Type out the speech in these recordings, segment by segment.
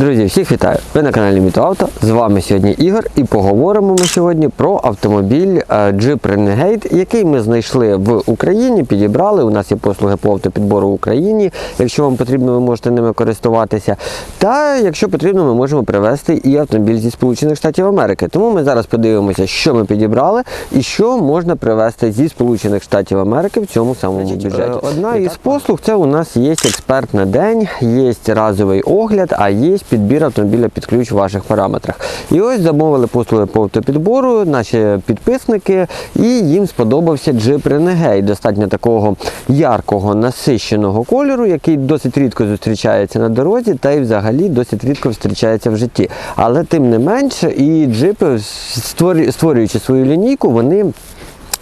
Друзі, всіх вітаю! Ви на каналі Мітоавто. З вами сьогодні Ігор і поговоримо ми сьогодні про автомобіль е, Jeep Renegade, який ми знайшли в Україні, підібрали. У нас є послуги по автопідбору в Україні. Якщо вам потрібно, ви можете ними користуватися. Та якщо потрібно, ми можемо привезти і автомобіль зі Сполучених Штатів Америки. Тому ми зараз подивимося, що ми підібрали і що можна привезти зі Сполучених Штатів Америки в цьому самому бюджеті. Е, Одна із послуг це у нас є експерт на день, є разовий огляд, а є підбір автомобіля під ключ в ваших параметрах. І ось замовили послуги по автопідбору наші підписники, і їм сподобався Renegade. Достатньо такого яркого, насищеного кольору, який досить рідко зустрічається на дорозі, та й взагалі досить рідко зустрічається в житті. Але тим не менш, і джипи, створюючи свою лінійку, вони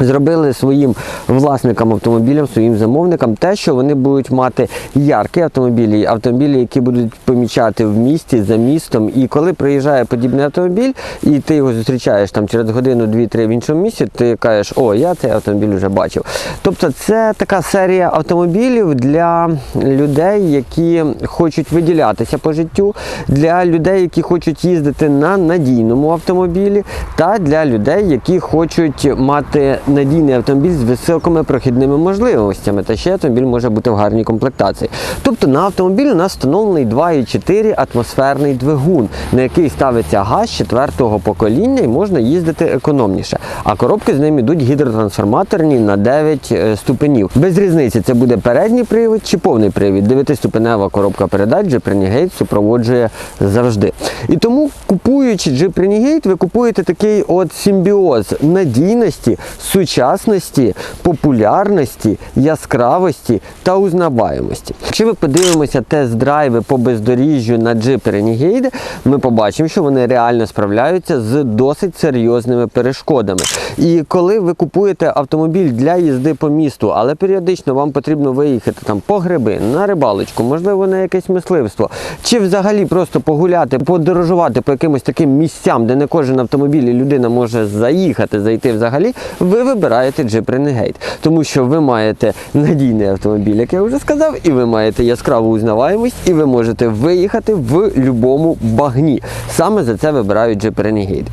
Зробили своїм власникам автомобілям, своїм замовникам те, що вони будуть мати яркі автомобілі, автомобілі, які будуть помічати в місті за містом. І коли приїжджає подібний автомобіль, і ти його зустрічаєш там через годину, дві-три в іншому місці, ти кажеш, о, я цей автомобіль вже бачив. Тобто, це така серія автомобілів для людей, які хочуть виділятися по життю, для людей, які хочуть їздити на надійному автомобілі, та для людей, які хочуть мати надійний автомобіль з високими прохідними можливостями. Та ще автомобіль може бути в гарній комплектації. Тобто на автомобілі у нас встановлений 2,4 атмосферний двигун, на який ставиться газ четвертого покоління і можна їздити економніше. А коробки з ним йдуть гідротрансформаторні на 9 е, ступенів. Без різниці, це буде передній привід чи повний привід. 9-ступенева коробка передач Jeep Renegade супроводжує завжди. І тому, купуючи Jeep Renegade, ви купуєте такий от симбіоз надійності, сучасності, популярності, яскравості та узнаваємості. Якщо ми подивимося тест-драйви по бездоріжжю на Jeep Renegade, ми побачимо, що вони реально справляються з досить серйозними перешкодами. І коли ви купуєте автомобіль для їзди по місту, але періодично вам потрібно виїхати там по гриби, на рибалочку, можливо, на якесь мисливство, чи взагалі просто погуляти, подорожувати по якимось таким місцям, де не кожен автомобіль і людина може заїхати, зайти взагалі, ви вибираєте Jeep Renegade. Тому що ви маєте надійний автомобіль, як я вже сказав, і ви маєте яскраву узнаваємість, і ви можете виїхати в будь-якому багні. Саме за це вибирають Jeep Renegade.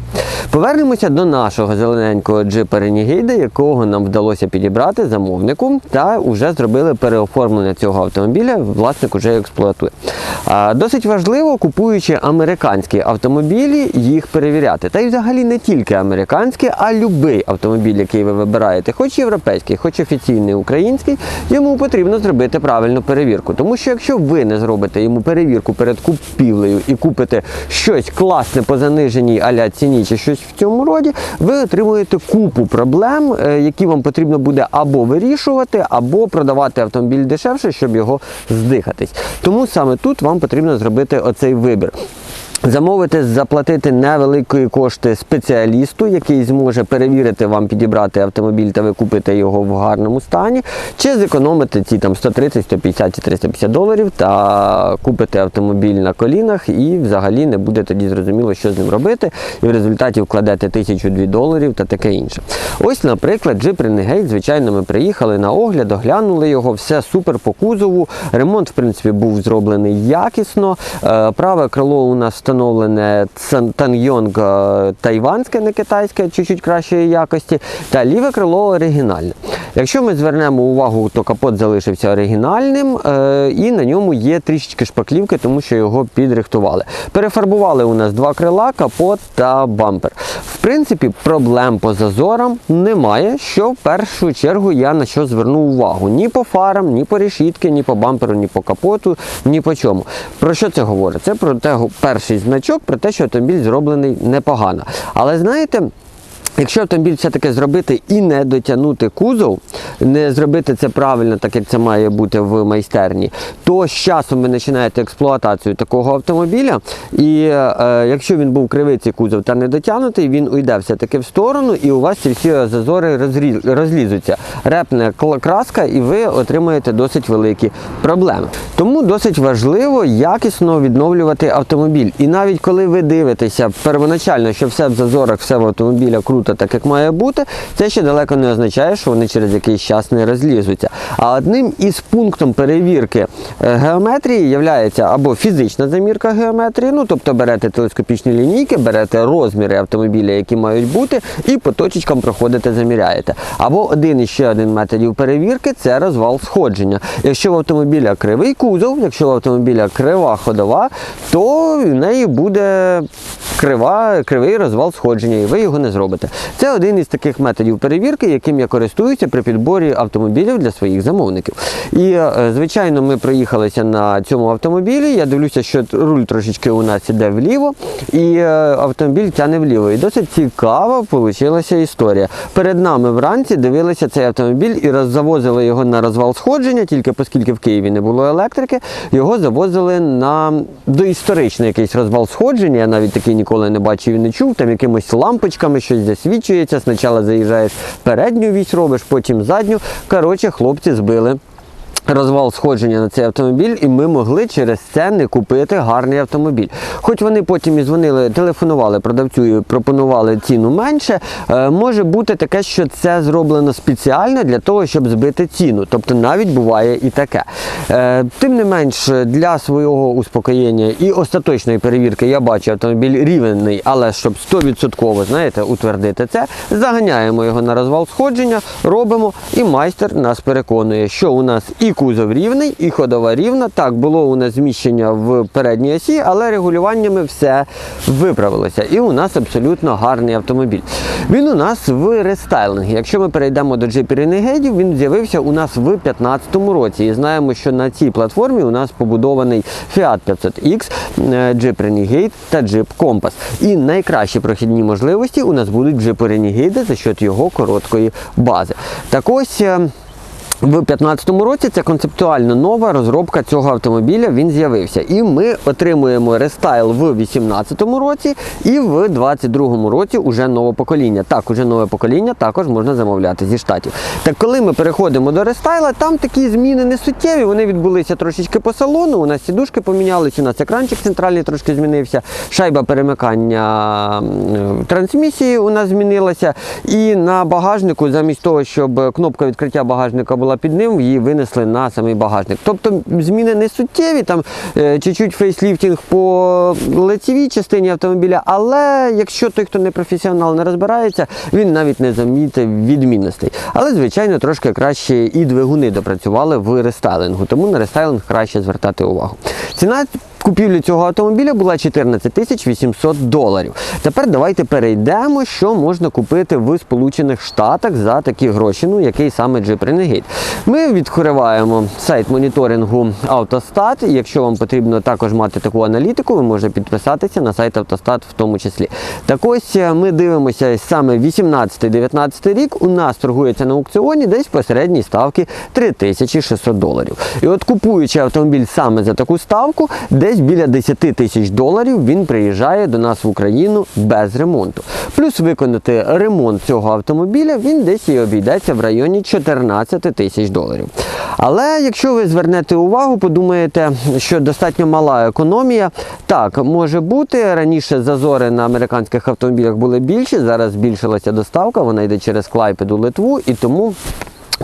Повернемося до нашого зелененького джипа Renegade, якого нам вдалося підібрати замовнику, та вже зробили переоформлення цього автомобіля. Власник вже експлуатує. Досить важливо, купуючи американські автомобілі, їх перевіряти. Та й взагалі не тільки американські, а будь-який автомобіль, який ви вибираєте, хоч європейський, хоч офіційний український, йому потрібно зробити правильну перевірку. Тому що якщо ви не зробите йому перевірку перед купівлею і купите щось класне по заниженій аля ціні чи щось в цьому роді, ви отримуєте купу проблем, е, які вам потрібно буде або вирішувати, або продавати автомобіль дешевше, щоб його здихатись. Тому саме тут вам потрібно зробити оцей вибір. Замовити, заплатити невеликої кошти спеціалісту, який зможе перевірити вам, підібрати автомобіль та ви купите його в гарному стані, чи зекономити ці там 130, 150 чи 350 доларів та купити автомобіль на колінах і взагалі не буде тоді зрозуміло, що з ним робити, і в результаті вкладете 1000-2 доларів та таке інше. Ось, наприклад, Jeep Renegade, звичайно, ми приїхали на огляд, оглянули його, все супер по кузову. Ремонт, в принципі, був зроблений якісно. Е, Праве крило у нас встановлене Тангйонг тайванське, не китайське, чуть-чуть кращої якості. Та ліве крило оригінальне. Якщо ми звернемо увагу, то капот залишився оригінальним, е, і на ньому є трішечки шпаклівки, тому що його підрихтували. Перефарбували у нас два крила, капот та бампер. В принципі, проблем по зазорам немає, що в першу чергу я на що зверну увагу. Ні по фарам, ні по решітки, ні по бамперу, ні по капоту, ні по чому. Про що це говорить? Це про те, перший значок, про те, що автомобіль зроблений непогано. Але знаєте. Якщо автомобіль все-таки зробити і не дотягнути кузов, не зробити це правильно, так як це має бути в майстерні, то з часом ви починаєте експлуатацію такого автомобіля. І е, якщо він був кривий цей кузов та не дотягнутий, він уйде все-таки в сторону, і у вас ці всі зазори розлізуться. Репне краска, і ви отримаєте досить великі проблеми. Тому досить важливо якісно відновлювати автомобіль. І навіть коли ви дивитеся первоначально, що все в зазорах, все в автомобіля круто круто, так як має бути, це ще далеко не означає, що вони через якийсь час не розлізуться. А одним із пунктом перевірки е, геометрії є або фізична замірка геометрії, ну тобто берете телескопічні лінійки, берете розміри автомобіля, які мають бути, і по точечкам проходите, заміряєте. Або один і ще один методів перевірки це розвал сходження. Якщо в автомобіля кривий кузов, якщо в автомобіля крива ходова, то в неї буде крива, кривий розвал сходження, і ви його не зробите. Це один із таких методів перевірки, яким я користуюся при підборі автомобілів для своїх замовників. І, е, звичайно, ми проїхалися на цьому автомобілі. Я дивлюся, що руль трошечки у нас іде вліво, і е, автомобіль тяне вліво. І досить цікава вийшла історія. Перед нами вранці дивилися цей автомобіль і завозили його на розвал сходження, тільки оскільки в Києві не було електрики, його завозили на доісторичний якийсь розвал сходження. Я навіть такий ніколи не бачив і не чув. Там якимось лампочками щось засвічується. Спочатку заїжджаєш передню вісь, робиш, потім задню. Коротше, хлопці збили. Розвал сходження на цей автомобіль, і ми могли через це не купити гарний автомобіль. Хоч вони потім і дзвонили, телефонували продавцю і пропонували ціну менше, е, може бути таке, що це зроблено спеціально для того, щоб збити ціну. Тобто навіть буває і таке. Е, Тим не менш, для свого успокоєння і остаточної перевірки я бачу автомобіль рівний, але щоб 100% знаєте, утвердити це, заганяємо його на розвал сходження, робимо, і майстер нас переконує, що у нас і кузов рівний, і ходова рівна. Так, було у нас зміщення в передній осі, але регулюваннями все виправилося. І у нас абсолютно гарний автомобіль. Він у нас в рестайлингі. Якщо ми перейдемо до Jeep Renegade, він з'явився у нас в 2015 році. І знаємо, що на цій платформі у нас побудований Fiat 500X, е, Jeep Renegade та Jeep Compass. І найкращі прохідні можливості у нас будуть в Jeep Renegade за счет його короткої бази. Так ось. В 2015 році це концептуально нова розробка цього автомобіля. Він з'явився. І ми отримуємо рестайл в 2018 році і в 2022 році уже нове покоління. Так, уже нове покоління також можна замовляти зі штатів. Так коли ми переходимо до рестайла, там такі зміни не суттєві. Вони відбулися трошечки по салону. У нас сідушки помінялись, у нас екранчик центральний трошки змінився, шайба перемикання трансмісії у нас змінилася. І на багажнику, замість того, щоб кнопка відкриття багажника була під ним, її винесли на самий багажник. Тобто зміни не суттєві, там е, чуть-чуть фейсліфтінг по лицевій частині автомобіля, але якщо той, хто не професіонал, не розбирається, він навіть не замітив відмінностей. Але, звичайно, трошки краще і двигуни допрацювали в рестайлингу, тому на рестайлинг краще звертати увагу. Ціна купівлі цього автомобіля була 14 800 доларів. Тепер давайте перейдемо, що можна купити в Сполучених Штатах за такі гроші, ну який саме Jeep Renegade. Ми відкриваємо сайт моніторингу Автостат. Якщо вам потрібно також мати таку аналітику, ви можете підписатися на сайт Автостат в тому числі. Так ось е, ми дивимося саме 18-19 рік. У нас торгується на аукціоні десь по середній ставки 3600 доларів. І от купуючи автомобіль саме за таку ставку, десь біля 10 тисяч доларів він приїжджає до нас в Україну без ремонту. Плюс виконати ремонт цього автомобіля він десь і обійдеться в районі 14 тисяч доларів. Але якщо ви звернете увагу, подумаєте, що достатньо мала економія, так може бути. Раніше зазори на американських автомобілях були більші, зараз збільшилася доставка, вона йде через Клайпеду Литву і тому.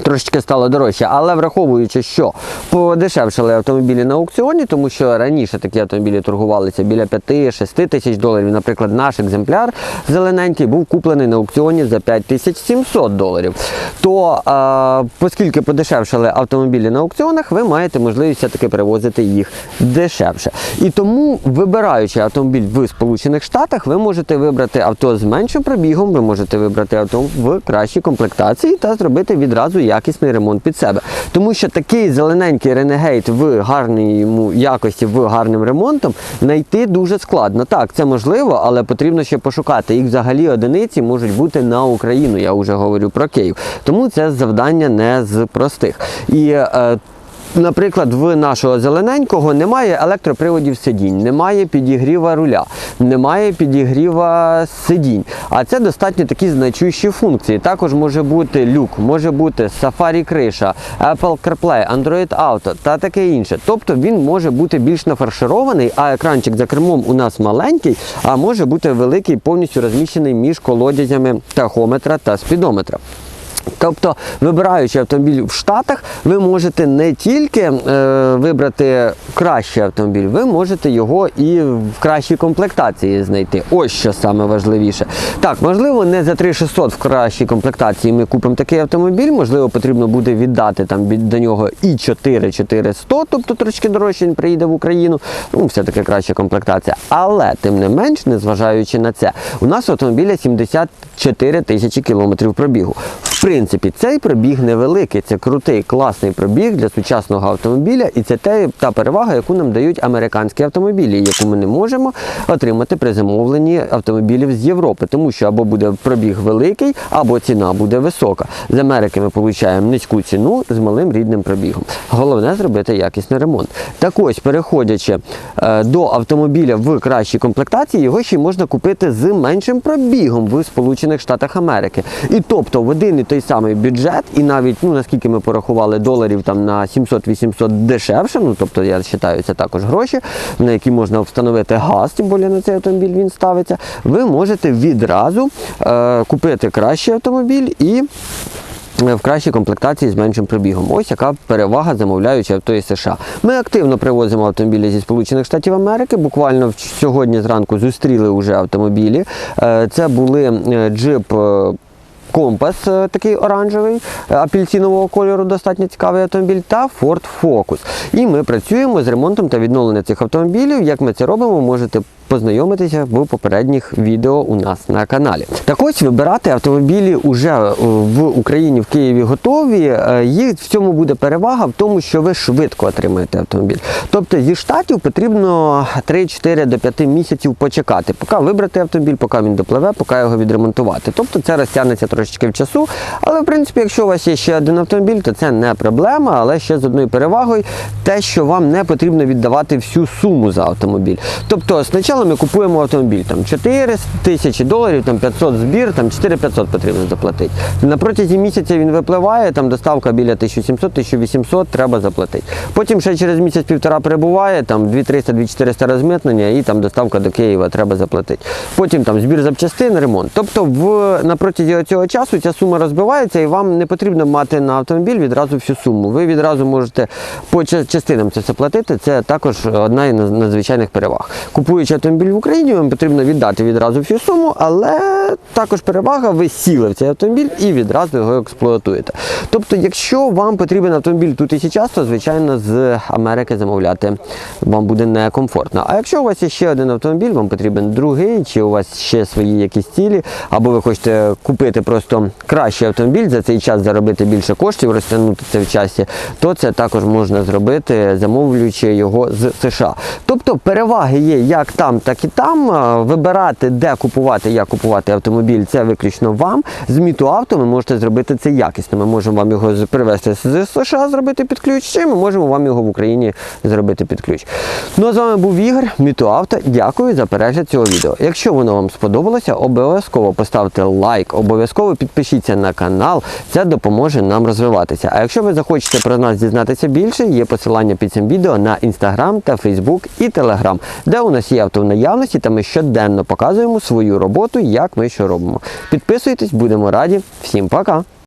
Трошечки стало дорожче, але враховуючи, що подешевшили автомобілі на аукціоні, тому що раніше такі автомобілі торгувалися біля 5-6 тисяч доларів. Наприклад, наш екземпляр зелененький був куплений на аукціоні за 5700 доларів. То а, оскільки подешевшили автомобілі на аукціонах, ви маєте можливість все-таки перевозити їх дешевше. І тому, вибираючи автомобіль в Сполучених Штатах, ви можете вибрати авто з меншим пробігом, ви можете вибрати авто в кращій комплектації та зробити відразу якісний ремонт під себе. Тому що такий зелененький ренегейт в гарній якості, в гарним ремонтом знайти дуже складно. Так, це можливо, але потрібно ще пошукати. Їх взагалі одиниці можуть бути на Україну. Я вже говорю про Київ. Тому це завдання не з простих. І е, Наприклад, в нашого зелененького немає електроприводів сидінь, немає підігріва руля, немає підігріва сидінь. А це достатньо такі значущі функції. Також може бути люк, може бути Safari криша, Apple CarPlay, Android Auto та таке інше. Тобто він може бути більш нафарширований, а екранчик за кермом у нас маленький, а може бути великий, повністю розміщений між колодязями тахометра та спідометра. Тобто, вибираючи автомобіль в Штатах, ви можете не тільки е, вибрати кращий автомобіль, ви можете його і в кращій комплектації знайти. Ось що саме важливіше. Так, можливо, не за 3600 в кращій комплектації ми купимо такий автомобіль, можливо, потрібно буде віддати там до нього і 4400, тобто трошки дорожче він приїде в Україну. Ну, все-таки краща комплектація. Але тим не менш, незважаючи на це, у нас автомобіля 74 тисячі кілометрів пробігу. В принципі, цей пробіг невеликий, це крутий, класний пробіг для сучасного автомобіля, і це те, та перевага, яку нам дають американські автомобілі, яку ми не можемо отримати при замовленні автомобілів з Європи, тому що або буде пробіг великий, або ціна буде висока. З Америки ми получаємо низьку ціну з малим рідним пробігом. Головне зробити якісний ремонт. Так ось, переходячи е, до автомобіля в кращій комплектації, його ще можна купити з меншим пробігом в Сполучених Штатах Америки. І тобто в один і той самий бюджет, і навіть, ну наскільки ми порахували доларів там на 700-800 дешевше, ну тобто я вважаю, це також гроші, на які можна встановити газ, тим більше на цей автомобіль він ставиться. Ви можете відразу е, купити кращий автомобіль і е, в кращій комплектації з меншим пробігом. Ось яка перевага замовляючи авто із США. Ми активно привозимо автомобілі зі Сполучених Штатів Америки. Буквально сьогодні зранку зустріли вже автомобілі. Е, Це були е, джип. Компас е, такий оранжевий, е, апельсинового кольору, достатньо цікавий автомобіль, та Ford Focus. І ми працюємо з ремонтом та відновленням цих автомобілів. Як ми це робимо, можете познайомитися в попередніх відео у нас на каналі. Так ось вибирати автомобілі вже е, в Україні, в Києві готові. Е, Їх в цьому буде перевага в тому, що ви швидко отримаєте автомобіль. Тобто зі штатів потрібно 3-4 до 5 місяців почекати, поки вибрати автомобіль, поки він допливе, поки його відремонтувати. Тобто це розтягнеться трошечки в часу. Але в принципі, якщо у вас є ще один автомобіль, то це не проблема, але ще з одною перевагою те, що вам не потрібно віддавати всю суму за автомобіль. Тобто, спочатку ми купуємо автомобіль там 4 тисячі доларів, там 500 збір, там 4500 потрібно заплатити. На протязі місяця він випливає, там доставка біля 1700-1800 треба заплатити. Потім ще через місяць-півтора перебуває, там 2300-2400 розмитнення і там доставка до Києва треба заплатити. Потім там збір запчастин, ремонт. Тобто в, на протязі цього часу ця сума розбивається і вам не потрібно мати на автомобіль відразу всю суму. Ви відразу можете по частинам це все платити. Це також одна із надзвичайних переваг. Купуючи автомобіль в Україні, вам потрібно віддати відразу всю суму, але також перевага, ви сіли в цей автомобіль і відразу його експлуатуєте. Тобто, якщо вам потрібен автомобіль тут і зараз, то звичайно з Америки замовляти вам буде некомфортно. А якщо у вас є ще один автомобіль, вам потрібен другий, чи у вас ще свої якісь цілі, або ви хочете купити просто кращий автомобіль, за цей час заробити більше коштів, розтягнути це в часі, то це також можна зробити, замовлюючи його з США. Тобто переваги є як там, так і там. Вибирати, де купувати, як купувати автомобіль, це виключно вам. З Міту авто ви можете зробити це якісно. Ми можемо вам його привезти з США, зробити під ключ, чи ми можемо вам його в Україні зробити під ключ. Ну а з вами був Ігор, Міту Авто. Дякую за перегляд цього відео. Якщо воно вам сподобалося, обов'язково поставте лайк, обов'язково підпишіться на канал. Це допоможе нам розвиватися. А якщо ви захочете про нас дізнатися більше, є посилання під цим відео на інстаграм та фейсбук і телеграм, де у нас є авто в наявності, та ми щоденно показуємо свою роботу, як ми що робимо. Підписуйтесь, будемо раді. Всім пока!